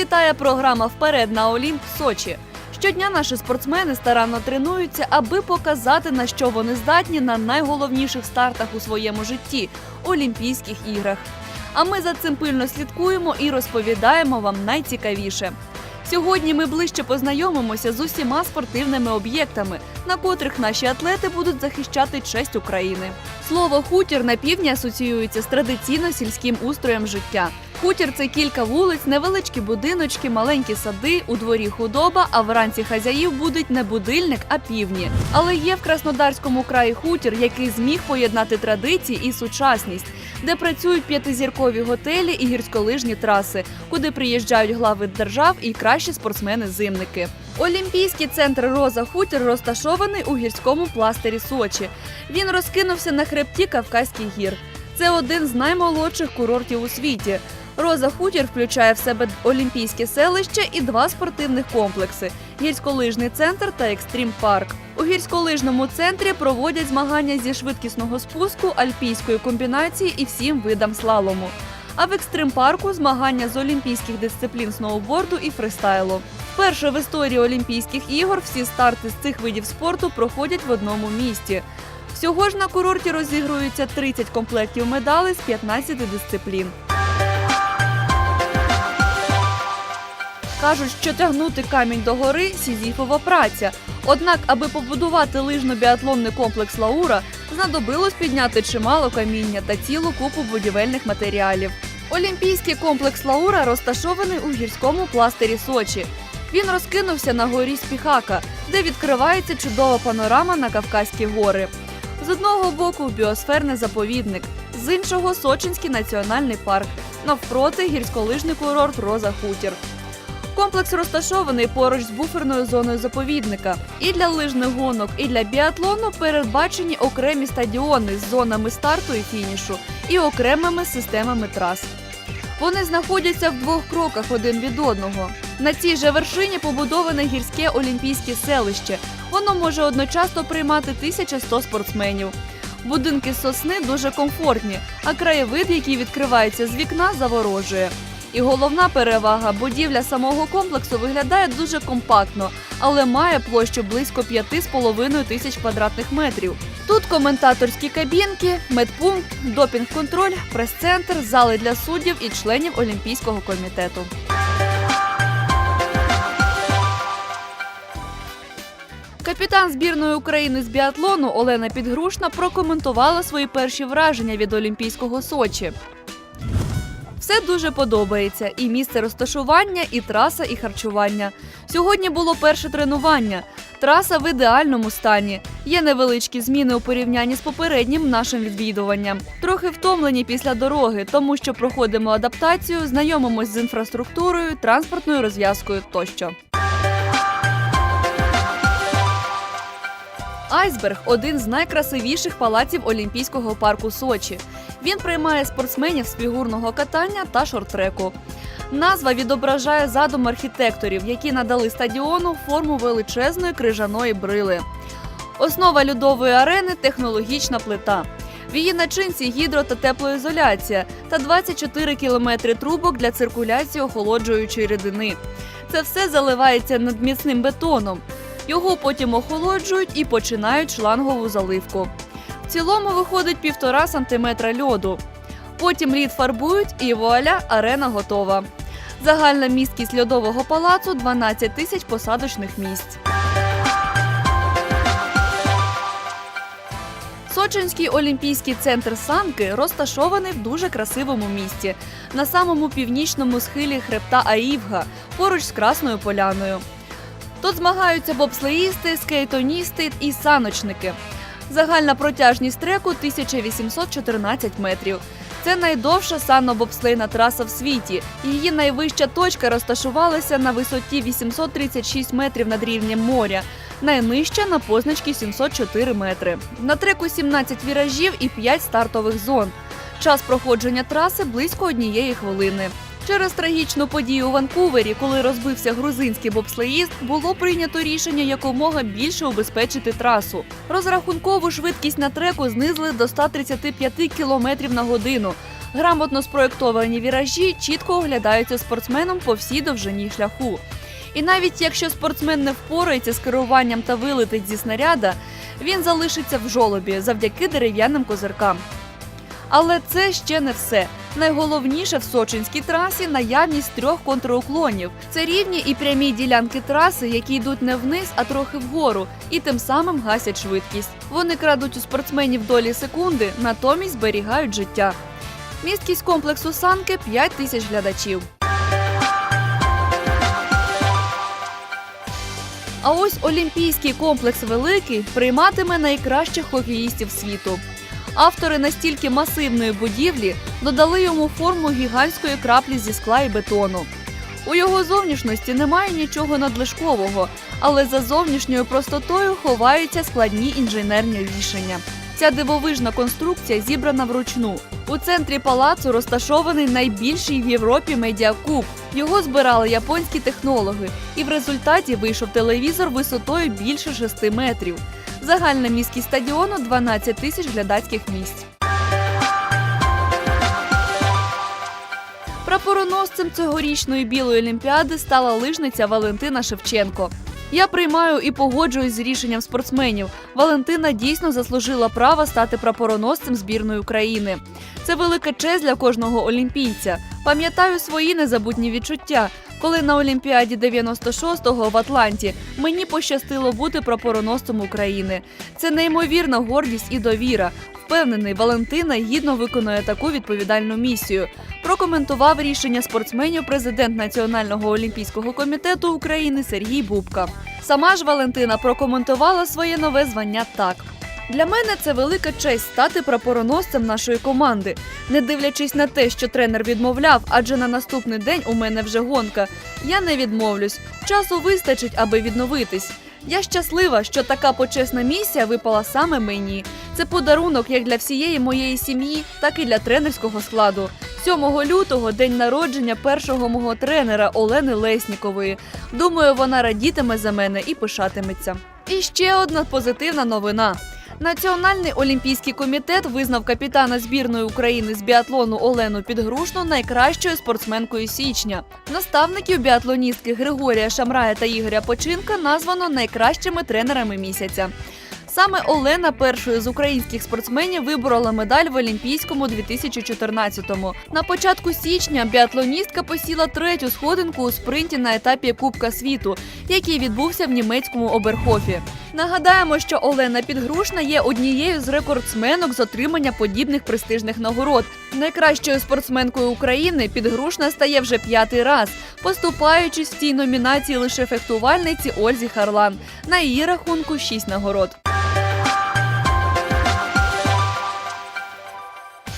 Вітає програма Вперед на Олімп Сочі. Щодня наші спортсмени старанно тренуються, аби показати на що вони здатні на найголовніших стартах у своєму житті Олімпійських іграх. А ми за цим пильно слідкуємо і розповідаємо вам найцікавіше. Сьогодні ми ближче познайомимося з усіма спортивними об'єктами, на котрих наші атлети будуть захищати честь України. Слово хутір на півдні асоціюється з традиційно сільським устроєм життя. Хутір це кілька вулиць, невеличкі будиночки, маленькі сади, у дворі худоба, а вранці хазяїв будуть не будильник, а півні. Але є в Краснодарському краї хутір, який зміг поєднати традиції і сучасність, де працюють п'ятизіркові готелі і гірськолижні траси, куди приїжджають глави держав і кращі спортсмени-зимники. Олімпійський центр Роза Хутір розташований у гірському пластирі Сочі. Він розкинувся на хребті Кавказьких гір. Це один з наймолодших курортів у світі. Роза Хутір включає в себе олімпійське селище і два спортивних комплекси: гірськолижний центр та екстрім парк. У гірськолижному центрі проводять змагання зі швидкісного спуску, альпійської комбінації і всім видам слалому. А в екстрим парку змагання з олімпійських дисциплін сноуборду і фристайлу. Вперше в історії Олімпійських ігор всі старти з цих видів спорту проходять в одному місті. Всього ж на курорті розігруються 30 комплектів медалей з 15 дисциплін. Кажуть, що тягнути камінь до гори сізіфова праця. Однак, аби побудувати лижно-біатлонний комплекс Лаура, знадобилось підняти чимало каміння та цілу купу будівельних матеріалів. Олімпійський комплекс Лаура розташований у гірському пластирі Сочі. Він розкинувся на горі Спіхака, де відкривається чудова панорама на Кавказькі гори. З одного боку біосферний заповідник, з іншого Сочинський національний парк, навпроти гірськолижний курорт Роза Хутір. Комплекс розташований поруч з буферною зоною заповідника. І для лижних гонок, і для біатлону передбачені окремі стадіони з зонами старту і фінішу і окремими системами трас. Вони знаходяться в двох кроках один від одного. На цій же вершині побудоване гірське олімпійське селище. Воно може одночасно приймати 1100 спортсменів. Будинки з сосни дуже комфортні, а краєвид, який відкривається з вікна, заворожує. І головна перевага будівля самого комплексу виглядає дуже компактно, але має площу близько 5,5 тисяч квадратних метрів. Тут коментаторські кабінки, медпункт, допінг-контроль, прес-центр, зали для суддів і членів Олімпійського комітету. Капітан збірної України з біатлону Олена Підгрушна прокоментувала свої перші враження від Олімпійського Сочі. Все дуже подобається: і місце розташування, і траса, і харчування. Сьогодні було перше тренування. Траса в ідеальному стані. Є невеличкі зміни у порівнянні з попереднім нашим відвідуванням. Трохи втомлені після дороги, тому що проходимо адаптацію, знайомимось з інфраструктурою, транспортною розв'язкою тощо. Айсберг один з найкрасивіших палаців Олімпійського парку Сочі. Він приймає спортсменів з фігурного катання та шорт-треку. Назва відображає задум архітекторів, які надали стадіону форму величезної крижаної брили. Основа льодової арени технологічна плита. В її начинці гідро та теплоізоляція та 24 кілометри трубок для циркуляції охолоджуючої рідини. Це все заливається над міцним бетоном. Його потім охолоджують і починають шлангову заливку. Цілому виходить півтора сантиметра льоду. Потім лід фарбують і вуаля, арена готова. Загальна місткість льодового палацу 12 тисяч посадочних місць. Сочинський олімпійський центр Санки розташований в дуже красивому місті на самому північному схилі хребта Аївга, поруч з Красною Поляною. Тут змагаються бобслеїсти, скейтоністи і саночники. Загальна протяжність треку 1814 метрів. Це найдовша санно-бобслейна траса в світі. Її найвища точка розташувалася на висоті 836 метрів над рівнем моря. Найнижча на позначці 704 метри. На треку 17 віражів і 5 стартових зон. Час проходження траси близько однієї хвилини. Через трагічну подію у Ванкувері, коли розбився грузинський бобслеїст, було прийнято рішення якомога більше убезпечити трасу. Розрахункову швидкість на треку знизили до 135 км на годину, Грамотно спроєктовані віражі чітко оглядаються спортсменом по всій довжині шляху. І навіть якщо спортсмен не впорається з керуванням та вилетить зі снаряда, він залишиться в жолобі завдяки дерев'яним козиркам. Але це ще не все. Найголовніше в сочинській трасі наявність трьох контруклонів. Це рівні і прямі ділянки траси, які йдуть не вниз, а трохи вгору, і тим самим гасять швидкість. Вони крадуть у спортсменів долі секунди, натомість зберігають життя. Місткість комплексу санки 5 тисяч глядачів. А ось олімпійський комплекс Великий прийматиме найкращих хокеїстів світу. Автори настільки масивної будівлі додали йому форму гігантської краплі зі скла і бетону. У його зовнішності немає нічого надлишкового, але за зовнішньою простотою ховаються складні інженерні рішення. Ця дивовижна конструкція зібрана вручну. У центрі палацу розташований найбільший в Європі медіакуб. Його збирали японські технологи, і в результаті вийшов телевізор висотою більше 6 метрів. Загальна міськість стадіону 12 тисяч глядацьких місць. Прапороносцем цьогорічної білої олімпіади стала лижниця Валентина Шевченко. Я приймаю і погоджуюсь з рішенням спортсменів. Валентина дійсно заслужила право стати прапороносцем збірної України. Це велика честь для кожного олімпійця. Пам'ятаю свої незабутні відчуття, коли на Олімпіаді 96-го в Атланті мені пощастило бути прапороносцем України. Це неймовірна гордість і довіра. Впевнений, Валентина гідно виконує таку відповідальну місію. Прокоментував рішення спортсменів президент Національного олімпійського комітету України Сергій Бубка. Сама ж Валентина прокоментувала своє нове звання так. Для мене це велика честь стати прапороносцем нашої команди, не дивлячись на те, що тренер відмовляв, адже на наступний день у мене вже гонка. Я не відмовлюсь. Часу вистачить, аби відновитись. Я щаслива, що така почесна місія випала саме мені. Це подарунок як для всієї моєї сім'ї, так і для тренерського складу. 7 лютого день народження першого мого тренера Олени Леснікової. Думаю, вона радітиме за мене і пишатиметься. І ще одна позитивна новина. Національний олімпійський комітет визнав капітана збірної України з біатлону Олену Підгрушну найкращою спортсменкою січня. Наставників біатлоністки Григорія Шамрая та Ігоря Починка названо найкращими тренерами місяця. Саме Олена першою з українських спортсменів виборола медаль в Олімпійському 2014-му. На початку січня біатлоністка посіла третю сходинку у спринті на етапі Кубка світу, який відбувся в німецькому Оберхофі. Нагадаємо, що Олена Підгрушна є однією з рекордсменок з отримання подібних престижних нагород. Найкращою спортсменкою України Підгрушна стає вже п'ятий раз, поступаючись в цій номінації лише фехтувальниці Ользі Харлан. На її рахунку шість нагород.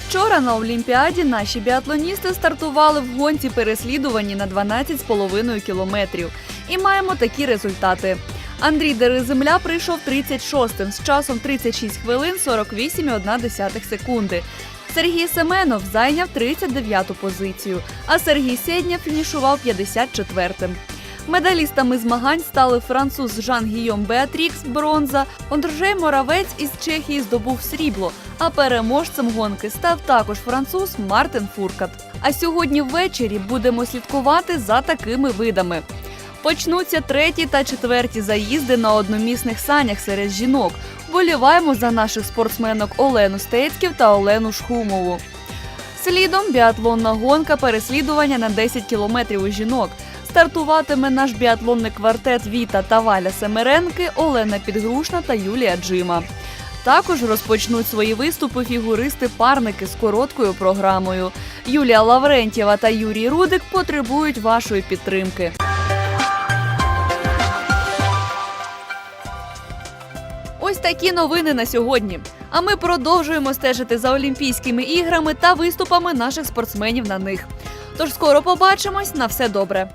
Вчора на Олімпіаді наші біатлоністи стартували в гонці переслідувані на 12,5 кілометрів. І маємо такі результати. Андрій Дереземля прийшов 36-м з часом 36 хвилин 48,1 секунди. Сергій Семенов зайняв 39-ту позицію, а Сергій Седня фінішував 54-м. Медалістами змагань стали француз Жан Гійом Беатрікс бронза, Ондржей Моравець із Чехії здобув срібло. А переможцем гонки став також француз Мартин Фуркат. А сьогодні ввечері будемо слідкувати за такими видами. Почнуться треті та четверті заїзди на одномісних санях серед жінок. Вболіваємо за наших спортсменок Олену Стецьків та Олену Шхумову. Слідом біатлонна гонка переслідування на 10 кілометрів у жінок. Стартуватиме наш біатлонний квартет Віта та Валя Семеренки, Олена Підгрушна та Юлія Джима. Також розпочнуть свої виступи фігуристи-парники з короткою програмою. Юлія Лаврентєва та Юрій Рудик потребують вашої підтримки. Ось такі новини на сьогодні. А ми продовжуємо стежити за Олімпійськими іграми та виступами наших спортсменів на них. Тож скоро побачимось на все добре.